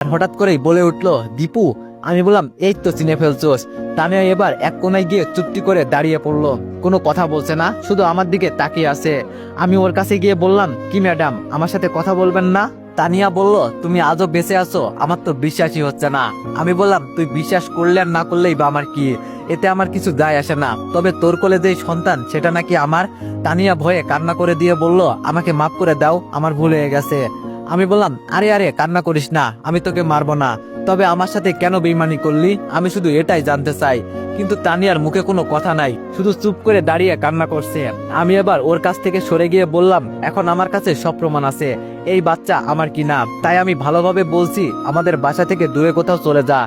আর হঠাৎ করেই বলে উঠল, দীপু, আমি বললাম, এই তো চিনে ফেলছোস। তানিয়া এবার এক কোনায় গিয়ে চুপটি করে দাঁড়িয়ে পড়ল। কোনো কথা বলছে না, শুধু আমার দিকে তাকিয়ে আছে। আমি ওর কাছে গিয়ে বললাম, কি ম্যাডাম, আমার সাথে কথা বলবেন না? তানিয়া বলল, তুমি আজও বেঁচে আছো, আমার তো বিশ্বাসই হচ্ছে না। আমি বললাম, তুই বিশ্বাস করলে আর না করলেই বা আমার কি? এতে আমার কিছু যায় আসে না। তবে তোর কোলে যেই সন্তান, সেটা নাকি আমার? তানিয়া ভয়ে কান্না করে দিয়ে বলল, আমাকে মাফ করে দাও, আমার ভুল হয়ে গেছে। আমি বললাম, আরে আরে, কান্না করিস না, আমি তোকে মারবো না। তবে আমার সাথে কেন বেইমানি করলি? আমি শুধু এটাই জানতে চাই। কিন্তু তানিয়ার মুখে কোনো কথা নাই, শুধু চুপ করে দাঁড়িয়ে কান্না করছে। আমি এবার ওর কাছ থেকে সরে গিয়ে বললাম, এখন আমার কাছে সব প্রমাণ আছে, এই বাচ্চা আমার কি না? তাই আমি ভালোভাবে বলছি, আমাদের বাসা থেকে দূরে কোথাও চলে যা,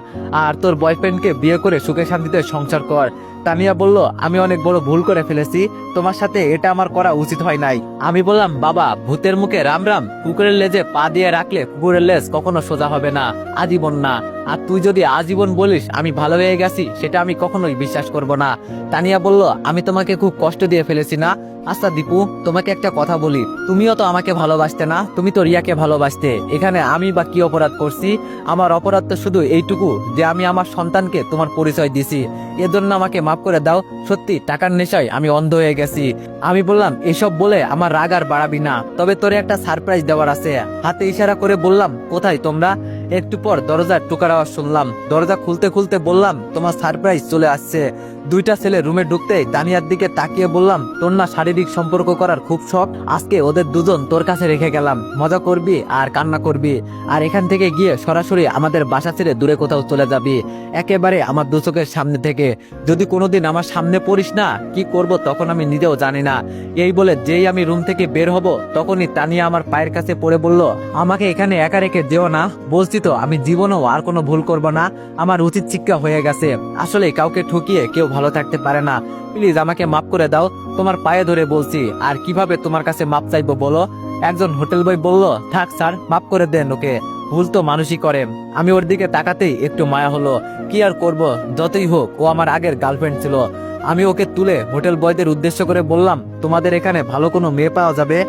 আর তোর বয়ফ্রেন্ডকে বিয়ে করে সুখে শান্তিতে সংসার কর। তানিয়া বলল, আমি অনেক বড় ভুল করে ফেলেছি। তোমার সাথে এটা আমার করা উচিত হয় নাই। আমি বললাম, বাবা, ভূতের মুখে রাম রাম, কুকুরের লেজে পা দিয়ে রাখলে কুকুরের লেজ কখনো সোজা হবে না, আজীবন না। আর তুই যদি আজীবন বলিস, আমি ভালো হয়ে গেছি, সেটা আমি কখনোই বিশ্বাস করব না। তানিয়া বলল, আমি তোমাকে খুব কষ্ট দিয়ে ফেলেছি না আচ্ছা দীপু, তোমাকে একটা কথা বলি। তুমিও তো আমাকে ভালোবাসতে না, তুমি তো রিয়াকে ভালোবাসতে। এখানে আমি বা কি অপরাধ করছি? আমার অপরাধ তো শুধু এইটুকু, যে আমি আমার সন্তানকে তোমার পরিচয় দিছি। এজন্য আমাকে মাফ করে দাও, সত্যি, টাকার নেশায় আমি অন্ধ হয়ে গেছি। আমি বললাম, এসব বলে আমার রাগ আর বাড়াবি না। তবে তোরে একটা সারপ্রাইজ দেওয়ার আছে। হাতে ইশারা করে বললাম, কোথায় তোমরা? একটু পর দরজার টুকার আওয়াজ শুনলাম। দরজা খুলতে খুলতে বললাম, তোমার সারপ্রাইজ চলে আসছে। দুইটা ছেলে রুমে ঢুকতেই তানিয়ার দিকে তাকিয়ে বললাম, তোর না শারীরিক সম্পর্ক করার খুব শখ, আজকে ওদের দুজন তোর কাছে রেখে গেলাম। মজা করবি আর কান্না করবি। আর এখান থেকে গিয়ে সরাসরি আমাদের বাসা ছেড়ে দূরে কোথাও চলে যাবি। একেবারে আমার দু সামনে থেকে। যদি কোনোদিন আমার সামনে পড়িস না, কি করব তখন আমি নিজেও জানি না। এই বলে যেই আমি রুম থেকে বের হব, তখনই তানিয়া আমার পায়ের কাছে পড়ে বলল, আমাকে এখানে একা রেখে যেও না। বলছি তো, আমি জীবনেও আর কোনো ভুল করব না। আমার উচিত শিক্ষা হয়ে গেছে। আসলে কাউকে ঠকিয়ে কেউ ভালো থাকতে পারে না। প্লিজ আমাকে মাফ করে দাও, তোমার পায়ে ধরে বলছি। আর কীভাবে তোমার কাছে মাপ চাইব বলো? একজন হোটেল বয় বলল, থাক স্যার মাফ করে দেন ওকে। ভুল তো মানুষই করে। আমি ওর দিকে তাকাতেই একটু মায়া হলো। কি আর করব? যতই হোক, ও আমার আগের গার্লফ্রেন্ড ছিল। আমি ওকে তুলে হোটেল বয়দের উদ্দেশ্য করে বললাম, তোমাদের এখানে ভালো কোনো মেয়ে পাওয়া যাবে?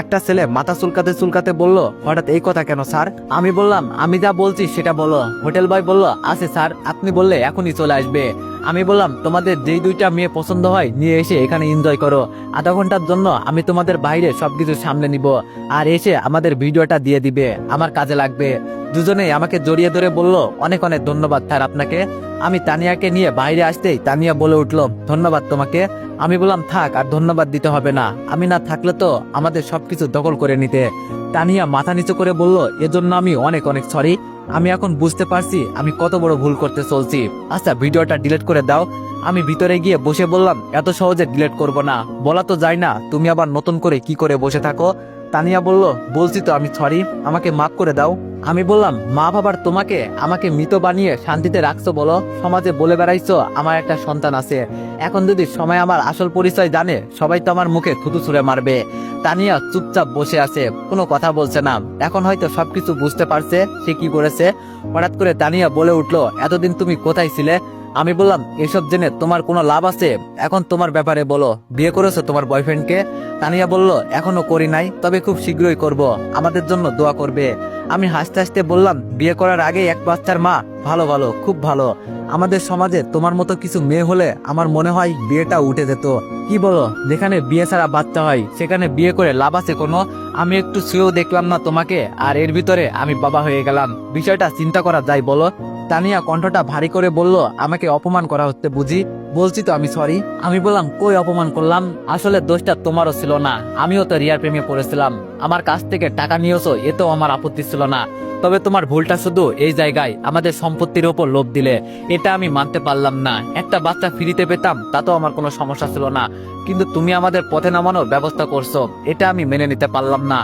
একটা ছেলে মাথা চুলকাতে চুলকাতে বলল, হঠাৎ এই কথা কেন স্যার? আমি বললাম, আমি যা বলছি সেটা বলো। হোটেল বয় বলল, আছে স্যার, আপনি বললে এখনই চলে আসবে। আমি বললাম, তোমাদের যেই দুইটা মেয়ে পছন্দ হয়, নিয়ে এসে এখানে এনজয় করো। আধা ঘণ্টার জন্য আমি তোমাদের বাইরে সবকিছু সামলে নিব আর এসে আমাদের ভিডিওটা দিয়ে দিবে। আমার কাজে লাগবে। দুজনেই আমাকে জড়িয়ে ধরে বলল, অনেক অনেক ধন্যবাদ স্যার আপনাকে। আমি তানিয়াকে নিয়ে বাইরে আসতেই তানিয়া বলে উঠল, ধন্যবাদ তোমাকে। আমি বললাম, থাক, আর ধন্যবাদ দিতে হবে না। আমি না থাকলে তো আমাদের সবকিছু দখল করে নিতে। তানিয়া মাথা নিচু করে বলল, এজন্য আমি অনেক অনেক সরি আমি এখন বুঝতে পারছি আমি কত বড় ভুল করতে চলছি। আচ্ছা ভিডিওটা ডিলিট করে দাও। আমি ভিতরে গিয়ে বসে বললাম, এত সহজে ডিলিট করব না। বলা তো যায় না, তুমি আবার নতুন করে কি করে বসে থাকো? তানিয়া বলল, বলছি তো আমি সরি আমাকে মাফ করে দাও। আমি বললাম, মা বাবার তোমাকে আমাকে মৃত বানিয়ে শান্তিতে রাখছো বলো। সমাজে বলে বেড়াইছো, আমার একটা সন্তান আছে। এখন যদি সময় আমার আসল পরিচয় জানে, সবাই তো আমার মুখে থুতু ছুঁড়ে মারবে। তানিয়া চুপচাপ বসে আছে, কোনো কথা বলছে না। এখন হয়তো সবকিছু বুঝতে পারছে, সে কি করেছে। হঠাৎ করে তানিয়া বলে উঠল, এতদিন তুমি কোথায় ছিলে? আমি বললাম, এসব জেনে তোমার কোনো লাভ আছে? এখন তোমার ব্যাপারে বলো। বিয়ে করেছ তোমার বয়ফ্রেন্ডকে তানিয়া বলল, এখনও করি নাই, তবে খুব শীঘ্রই করব। আমাদের জন্য দোয়া করবে। আমি হাসতে হাসতে বললাম, বিয়ে করার আগে এক বাচ্চার মা। ভালো ভালো, খুব ভালো। আমাদের সমাজে তোমার মতো কিছু মেয়ে হলে আমার মনে হয় বিয়েটা উঠে যেত। কি বলো, যেখানে বিয়ে ছাড়া বাচ্চা হয়, সেখানে বিয়ে করে লাভ আছে কোনো? আমি একটু শুয়েও দেখলাম না তোমাকে, আর এর ভিতরে আমি বাবা হয়ে গেলাম। বিষয়টা চিন্তা করা যায়, বলো? তানিয়া কণ্ঠটা ভারী করে বলল, আমাকে অপমান করা হচ্ছে বুঝি? বলছি তো আমি সরি আমি বললাম, কই অপমান করলাম? আসলে দোষটা তোমারও ছিল না। আমিও তো রিয়ার প্রেমে পড়েছিলাম। আমার কাছ থেকে টাকা নিয়েছো এতেও আমার আপত্তি ছিল না। তবে তোমার ভুলটা শুধু এই জায়গায়, আমাদের সম্পত্তির ওপর লোভ দিলে। এটা আমি মানতে পারলাম না। একটা বাচ্চা ফ্রিতে পেতাম তাতেও আমার কোনো সমস্যা ছিল না। কিন্তু তুমি আমাদের পথে নামানোর ব্যবস্থা করছ। এটা আমি মেনে নিতে পারলাম না।